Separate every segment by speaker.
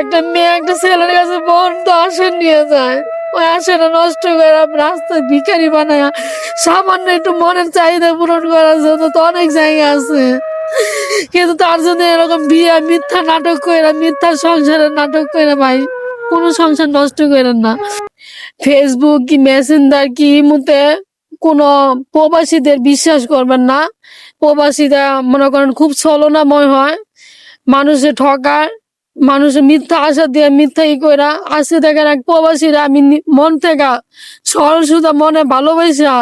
Speaker 1: একটা মেয়ে একটা ছেলের কাছে বোন তো আসেন নিয়ে যায়। ওই আসেনা নষ্ট করে রাস্তায় ভিখারি বানায়। সামান্য একটু মনের চাহিদা পূরণ করার জন্য তো অনেক জায়গা আছে। কিন্তু তার জন্য এরকম বিয়ে, মিথ্যা নাটক করে মিথ্যা সংসারের নাটক করে ভাই, কোনো সংসার নষ্ট করেন না। ফেসবুক কি মেসেঞ্জার কি ইমুতে কোনো প্রবাসীদের বিশ্বাস করবেন না। প্রবাসীরা মনে করেন খুব ছলনাময় হয়। মানুষে ঠকায়। মানুষের মিথ্যা আশা দিয়ে মিথ্যা ই কইরা আসে দেখেন এক প্রবাসীরা আমি মন থেকে সরল সুদা মনে ভালোবাসা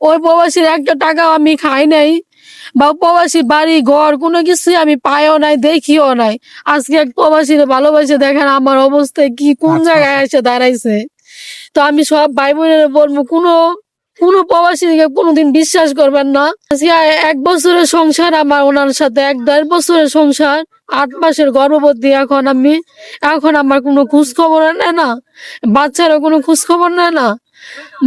Speaker 1: ওই প্রবাসীর একটা টাকা আমি খাই নাই বা প্রবাসী বাড়ি ঘর কোনো কিছুই আমি পাইও নাই দেখিও নাই। আজকে এক প্রবাসীর ভালোবাসে দেখেন আমার অবস্থায় কি কোন
Speaker 2: আচ্ছা,
Speaker 1: জায়গায় এসে দাঁড়াইছে। তো আমি সব ভাই বোনের বলব কোনো কোনো প্রবাসীকে কোনোদিন বিশ্বাস করবেন না। আজকে এক বছরের সংসার আমার ওনার সাথে এক দেড় বছরের সংসার। আট মাসের গর্ভবতী এখন আমি, এখন আমার কোনো খোঁজ খবর নেয় না, বাচ্চারও কোনো খোঁজ খবর নেয় না।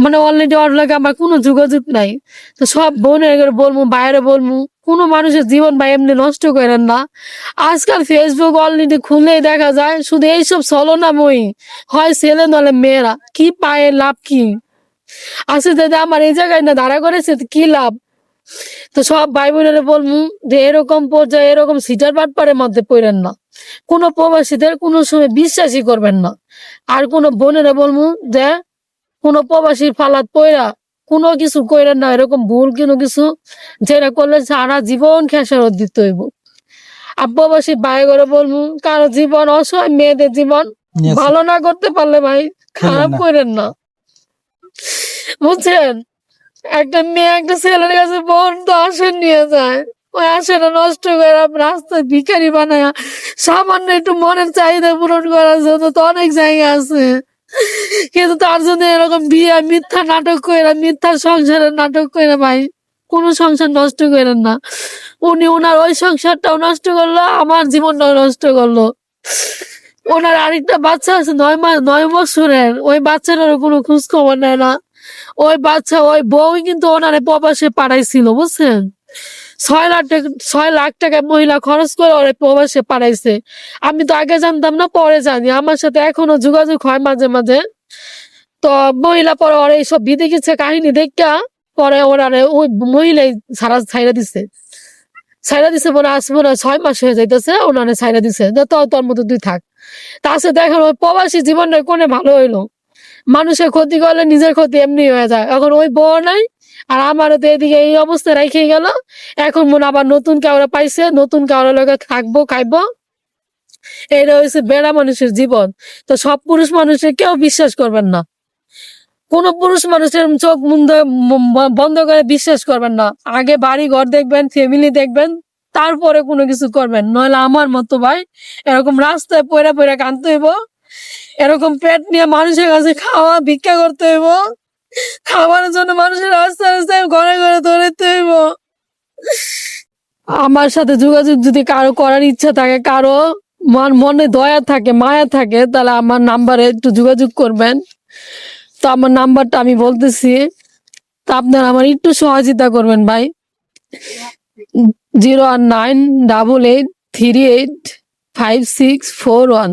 Speaker 1: মানে অলরেডি ওর লাগে আমার কোনো যোগাযোগ নাই। তো সব বোনের বলব বাইরে বলব কোনো মানুষের জীবন বা এমনি নষ্ট করেন না। আজকাল ফেসবুক অলরেডি খুলেই দেখা যায়, শুধু এইসব ছলনাময়ী, হয় ছেলে নলে মেয়েরা, কি পায়ে লাভ কি? আসলে দাদা আমার এই জায়গায় না দাঁড়া করেছে কি লাভ? তো সব ভাই বোনেরা বলব যে এরকম পর্যায়ে এরকম সিটার বাটপারের মধ্যে পড়েন না। কোনো প্রবাসীদের কোনো সময় বিশ্বাসই করবেন না। আর কোনো বোনেরা বলব যে কোনো প্রবাসীর ফালাত পয়রা কোনো কিছু কইরেন না এরকম ভুল কোনো কিছু যেটা করলে সারা জীবন খেসারত দিতে হইব। আর প্রবাসী ভাই করে বলব কারও জীবন অসহায় মেয়েদের জীবন ভালো না করতে পারলে ভাই খারাপ। করেন না। বুঝছেন? একটা মেয়ে একটা ছেলের কাছে বোন তো আসেন নিয়ে যায়। ওই আসেনা নষ্ট করে রাস্তায় ভিখারি বানায় সামান্য একটু মনের চাহিদা পূরণ করার জন্য তো অনেক জায়গা আছে। কিন্তু তার জন্য এরকম বিয়ে, মিথ্যা নাটক করে মিথ্যা সংসারের নাটক করে ভাই, কোনো সংসার নষ্ট করেন না। উনি ওনার ওই সংসারটাও নষ্ট করল, আমার জীবনটাও নষ্ট করল। ওনার আরেকটা বাচ্চা আছে, নয় মাস নয় বছরের, ওই বাচ্চাটার কোনো খোঁজ খবর নেয় না। ওই বাচ্চা, ওই বউ কিন্তু ওনারে প্রবাসে পাঠাইছিল, বুঝছেন? ছয় লাখ টাকা, ছয় লাখ টাকা মহিলা খরচ করে ওরে প্রবাসে পাঠাইছে। আমি তো আগে জানতাম না, পরে জানি। আমার সাথে এখনও যোগাযোগ হয় মাঝে মাঝে। তো মহিলা পরে ওরা এইসব বিদে গেছে কাহিনী দেখা পরে ওরা ওই মহিলাই সারা ছাইরা দিছে। ছাইরা দিছে মনে মনে হয় ছয় মাস হয়ে যাইতেছে, ওনারে ছাইরা দিছে। তোর মতো তুই থাক। তাছে দেখেন, ওই প্রবাসী জীবনটা কোনে ভালো হইল। মানুষের ক্ষতি করলে নিজের ক্ষতি এমনি হয়ে যায়। এখন ওই বউ নাই, আর আমারও তো এদিকে এই অবস্থা রেখে গেল। এখন মনে আবার নতুন কাউরে পাইছে, নতুন কাউরে লগে থাকব, খাইবো। এটা হচ্ছে বেড়া মানুষের জীবন। তো সব পুরুষ মানুষের কেউ বিশ্বাস করবেন না। কোন পুরুষ মানুষের চোখ মুন্দ বন্ধ করে বিশ্বাস করবেন না। আগে বাড়ি ঘর দেখবেন ফ্যামিলি দেখবেন, তারপরে কোনো কিছু করবেন। নইলে আমার মতো ভাই এরকম রাস্তায় পয়রা পয়রা কানতে হইব। এরকম পেট নিয়ে মানুষের কাছে খাওয়া ভিক্ষা করতে হইব। খাবারের জন্য মানুষের রাস্তায় রাস্তায় ঘরে ঘরে দৌড়াতে হইব। আমার সাথে যোগাযোগ যদি কারও করার ইচ্ছা থাকে, কারও মন মনে দয়া থাকে, মায়া থাকে, তাহলে আমার নাম্বারে একটু যোগাযোগ করবেন। তো আমার নাম্বারটা আমি বলতেছি। তা আপনারা আমার একটু সহযোগিতা করবেন ভাই। Zero one nine double eight three eight five six four one.